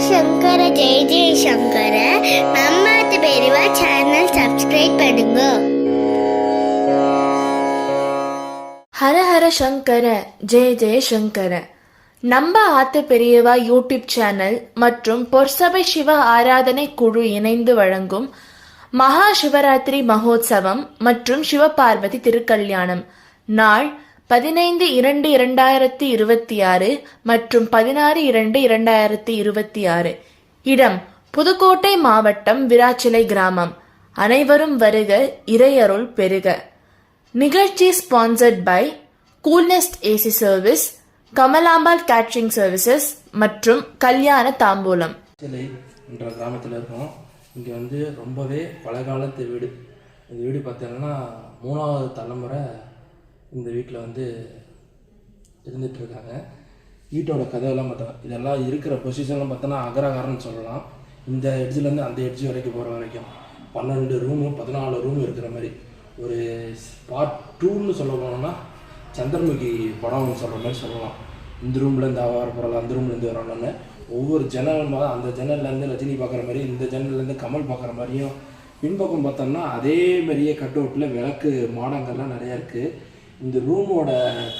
சங்கர ஜெய ஜெய சங்கர மம்மாத்து பெரியவா channel subscribe பண்ணுங்க ஹர ஹர சங்கர ஜெய ஜெய சங்கர நம்ம ஆத்து பெரியவா யூடியூப் சேனல் மற்றும் பொற்சபை சிவ ஆராதனை குழு இணைந்து வழங்கும் மகா சிவராத்திரி மகோத்சவம் மற்றும் சிவபார்வதி திருக்கல்யாணம் நாள் பதினைந்து இரண்டு இரண்டாயிரத்தி இருபத்தி ஆறு மற்றும் பதினாறு இரண்டு இரண்டாயிரத்தி இருபத்தி ஆறு. இடம் புதுக்கோட்டை மாவட்டம் விராச்சிலை கிராமம். அனைவரும் வருக இறையருள் பெருக. நிகழ்ச்சி sponsored by Coolnest AC service Kamalambal catering services மற்றும் கல்யாண தாம்பூலம். என்ற கிராமத்தில் இருக்கோம். இங்கே வந்து ரொம்பவே பழங்காலத்து வீடு. இந்த வீடு பார்த்தீங்கன்னா மூணாவது தலைமுறை இந்த வீட்டில் வந்து இருந்துகிட்ருக்காங்க. வீட்டோட கதவெல்லாம் பார்த்தா இதெல்லாம் இருக்கிற பொசிஷன்லாம் பார்த்தோன்னா அகரகாரம்னு சொல்லலாம். இந்த எட்ஜ்லேருந்து அந்த எட்ஜ் வரைக்கும் போகிற வரைக்கும் பன்னெண்டு ரூமு பதினாலு ரூம் இருக்கிற மாதிரி. ஒரு பார்ட் டூன்னு சொல்ல போனோம்னா சந்திரமுகி படம்னு சொல்கிற மாதிரி சொல்லலாம். இந்த ரூம்லேருந்து அவர் வர அந்த ரூம்லேருந்து வரணும்னு ஒவ்வொரு ஜன்னல் மா- அந்த ஜன்னல்லேருந்து ரஜினி பார்க்குற மாதிரி இந்த ஜன்னல்லேருந்து கமல் பார்க்குற மாதிரியும் பின்பக்கம் பார்த்தோம்னா அதே மாதிரியே கட் அவுட்டில் விளக்கு மாடங்கள்லாம் நிறையா இருக்குது இந்த ரூமோட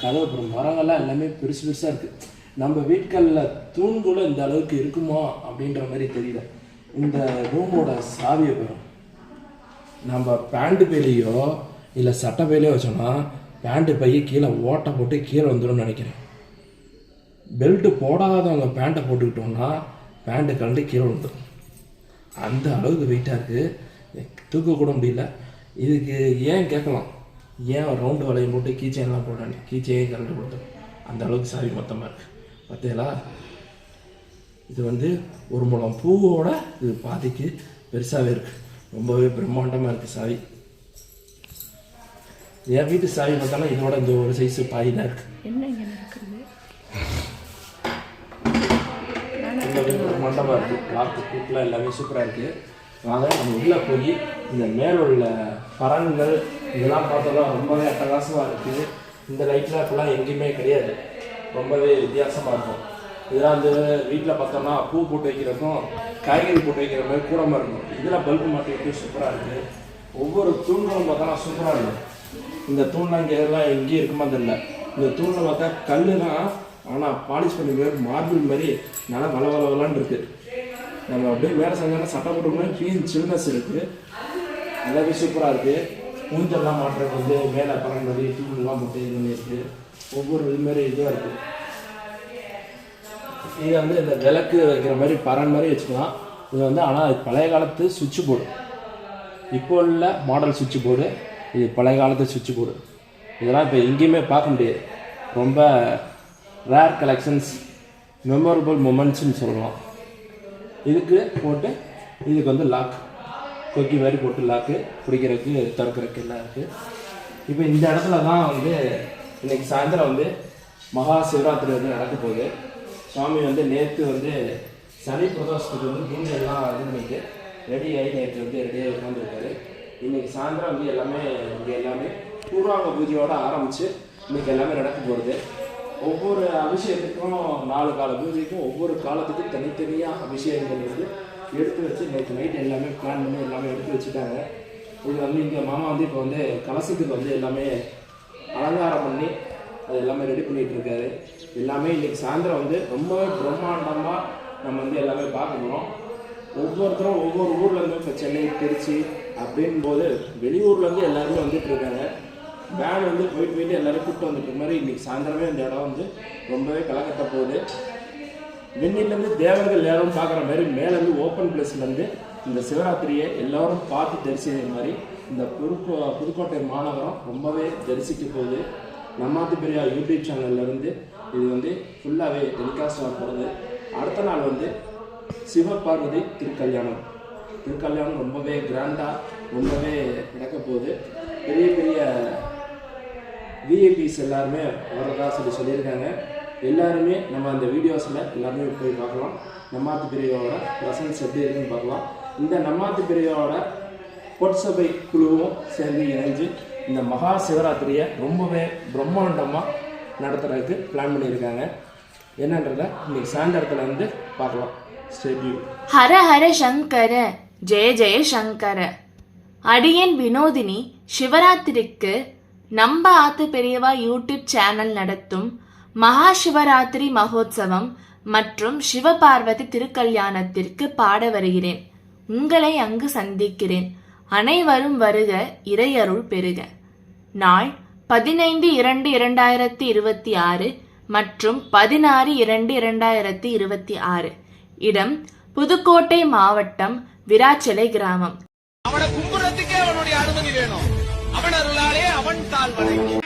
கதவு அப்புறம் மரங்கள்லாம் எல்லாமே பெருசு பெருசாக இருக்குது நம்ம வீட்களில் தூண் கூட இந்த அளவுக்கு இருக்குமா அப்படின்ற மாதிரி தெரியல. இந்த ரூமோட சாவியை பெறும் நம்ம பேண்ட் பையிலையோ இல்லை சட்டை பையிலையோ வச்சோம்னா பேண்ட்டு பைய கீழே ஓட்டை போட்டு கீழே வந்துடும்னு நினைக்கிறேன். பெல்ட்டு போடாதவங்க பேண்ட்டை போட்டுக்கிட்டோம்னா பேண்ட்டு கழண்டு கீழே வந்துடும் அந்த அளவுக்கு வெயிட்டாக இருக்குது தூக்க கூட முடியல. இதுக்கு ஏன் கேட்கலாம்? ஏன் ரவுண்டு வளையம் போட்டு கீச்சைன்லாம் போடான்னு கீச்சையே கலந்து கொடுத்தோம் அந்த அளவுக்கு சாவி மொத்தமாக இருக்குது பார்த்தீங்களா இது வந்து ஒரு முழம் பூவோட இது பாதிக்கு பெருசாகவே இருக்குது ரொம்பவே பிரம்மாண்டமாக இருக்குது சாவி. என் வீட்டு சாவி பார்த்தாலும் இதோட இந்த ஒரு சைஸ் பாய் தான் இருக்குது பிரம்மாண்டமாக இருக்குது லாக்கு கூட்டில் எல்லாமே சூப்பராக இருக்குது வாங்க நம்ம உள்ளே போய் இந்த மேல உள்ள பறன்கள் இதெல்லாம் பார்த்தோம்னா ரொம்பவே அட்டகாசமாக இருக்குது இந்த லைட்லாம் இப்போலாம் எங்கேயுமே கிடையாது. ரொம்பவே வித்தியாசமாக இருக்கும். இதெல்லாம் வந்து வீட்டில் பார்த்தோம்னா பூ போட்டு வைக்கிறதுக்கும் காய்கறி போட்டு வைக்கிற மாதிரி கூடமாக இருக்கும். இதில் பல்பு மாட்டி வைக்க சூப்பராக இருக்குது ஒவ்வொரு தூண்களும் பார்த்தோம்னா சூப்பராக இருக்கும் இந்த தூண்லாம் இங்கே எல்லாம் எங்கேயும் இருக்குமா தெரியல. இந்த தூணில் பார்த்தா கல் தான் ஆனால் பாலிஷ் பண்ணி மாதிரி மார்பிள் மாதிரி நல்லா வள வள இருக்குது நம்ம அப்படியே வேலை செஞ்சாலும் சட்டை போட்டுக்கணும் க்ளீன் சில்னஸ் இருக்குது நல்லாவே சூப்பராக இருக்குது ஊஞ்சல்லாம் மாட்டுறது வந்து மேலே பறன் மாதிரி தூண்லாம் போட்டு இது பண்ணி ஒவ்வொரு இது மாதிரி இதுவாக இருக்குது இது வந்து இந்த விளக்கு வைக்கிற மாதிரி பறன் மாதிரி வச்சுக்கலாம். இது வந்து ஆனால் பழைய காலத்து சுவிட்ச் போர்டு. இப்போ உள்ள மாடல் சுவிட்ச் போர்டு இது பழைய காலத்து சுவிட்ச் போர்டு. இதெல்லாம் இப்போ எங்கேயுமே பார்க்க முடியாது. ரொம்ப ரேர் கலெக்ஷன்ஸ் மெமரபிள் மூமெண்ட்ஸ்னு சொல்லலாம். இதுக்கு போட்டு இதுக்கு வந்து லாக் கொக்கி மாதிரி போட்டு லாக்கு பிடிக்கிறதுக்கு திறக்கிறதுக்கு எல்லாம் இருக்குது இப்போ இந்த இடத்துல தான் வந்து இன்னைக்கு சாயந்தரம் வந்து மகா சிவராத்திரி வந்து நடக்க போகுது. சுவாமி வந்து நேற்று வந்து சனி பிரதோஷத்துக்கு வந்து பூஜை எல்லாம் இது பண்ணிட்டு ரெடி ஆகி நேற்று வந்து ரெடியாக உட்காந்துருக்காரு இன்றைக்கி சாயந்தரம் வந்து எல்லாமே இங்கே எல்லாமே பூர்வாங்க பூஜையோட ஆரம்பித்து இன்னைக்கு எல்லாமே நடக்க போகுது. ஒவ்வொரு அபிஷேகத்துக்கும் நாலு கால பூஜைக்கும் ஒவ்வொரு காலத்துக்கும் தனித்தனியாக அபிஷேகம் வந்து எடுத்து வச்சு நேற்று நைட் எல்லாமே பிளான் பண்ணி எல்லாமே எடுத்து வச்சுட்டாங்க. இது வந்து இங்கே மாமா வந்து இப்போ வந்து கலசத்துக்கு வந்து எல்லாமே அலங்காரம் பண்ணி அது எல்லாமே ரெடி பண்ணிகிட்டு இருக்காரு. எல்லாமே இன்றைக்கி சாயந்தரம் வந்து ரொம்ப பிரம்மாண்டமாக நம்ம வந்து எல்லாமே பார்க்க போகிறோம் ஒவ்வொருத்தரும் ஒவ்வொரு ஊர்லேருந்து இப்போ சென்னை திருச்சி அப்படின் போது வெளியூர்லேருந்து எல்லாருமே வந்துட்டு இருக்காங்க. வேன் வந்து போயிட்டு போயிட்டு எல்லோரும் கூப்பிட்டு வந்துட்டு மாதிரி இன்றைக்கி சாயந்தரமே இந்த இடம் வந்து ரொம்பவே கலக்கத்த போகுது விண்ணிலேருந்து தேவர்கள் எல்லாரும் பார்க்குற மாதிரி மேலேருந்து ஓப்பன் பிளேஸ்லேருந்து இந்த சிவராத்திரியை எல்லாரும் பார்த்து தரிசிக்கிற மாதிரி இந்த புதுக்கோ புதுக்கோட்டை மாநகரம் ரொம்பவே தரிசிக்க போகுது. நம்மாத்து பெரியா யூடியூப் சேனல்லேருந்து இது வந்து ஃபுல்லாகவே டெலிகாஸ்ட் ஆக போகிறது அடுத்த நாள் வந்து சிவபார்வதி திருக்கல்யாணம். திருக்கல்யாணம் ரொம்பவே கிராண்டாக ரொம்பவே நடக்க போகுது. பெரிய பெரிய விஐபிஸ் எல்லாருமே வர்றதா சொல்லி சொல்லியிருக்காங்க. எல்லாருமே நம்ம அந்த வீடியோஸில் எல்லாருமே போய் பார்க்கலாம். நம்மாத்து பிரிவோட பிரசன்ஸ் எப்படி இருக்குன்னு பார்க்கலாம். இந்த நம்மாத்து பிரிவோட பொற்சபை குழுவும் சேர்ந்து இணைஞ்சு இந்த மகா சிவராத்திரியை ரொம்பவே பிரம்மாண்டமாக நடத்துறதுக்கு பிளான் பண்ணியிருக்காங்க. என்னன்றத இன்னைக்கு சாயந்தரத்தில் வந்து பார்க்கலாம். ஸ்டெடியூல் ஹர ஹர சங்கர ஜெய ஜெய சங்கர. அடியன் வினோதினி சிவராத்திரிக்கு நம்ப ஆத்து பெரியவா யூடியூப் சேனல் நடத்தும் மகா சிவராத்திரி மகோத்சவம் மற்றும் சிவபார்வதி திருக்கல்யாணத்திற்கு பாட வருகிறேன். உங்களை அங்கு சந்திக்கிறேன். அனைவரும் வருக இறையருள் பெறுக. நாள் பதினைந்து இரண்டு இரண்டாயிரத்தி இருபத்தி ஆறு மற்றும் பதினாறு இரண்டு இரண்டாயிரத்தி இருபத்தி ஆறு. இடம் புதுக்கோட்டை மாவட்டம் விராச்சலை கிராமம். அவனை கும்புறதுக்கே அவனுடைய அனுமதி வேணும். அவன் அருளாலே அவன் தாழ்வடைக்கும்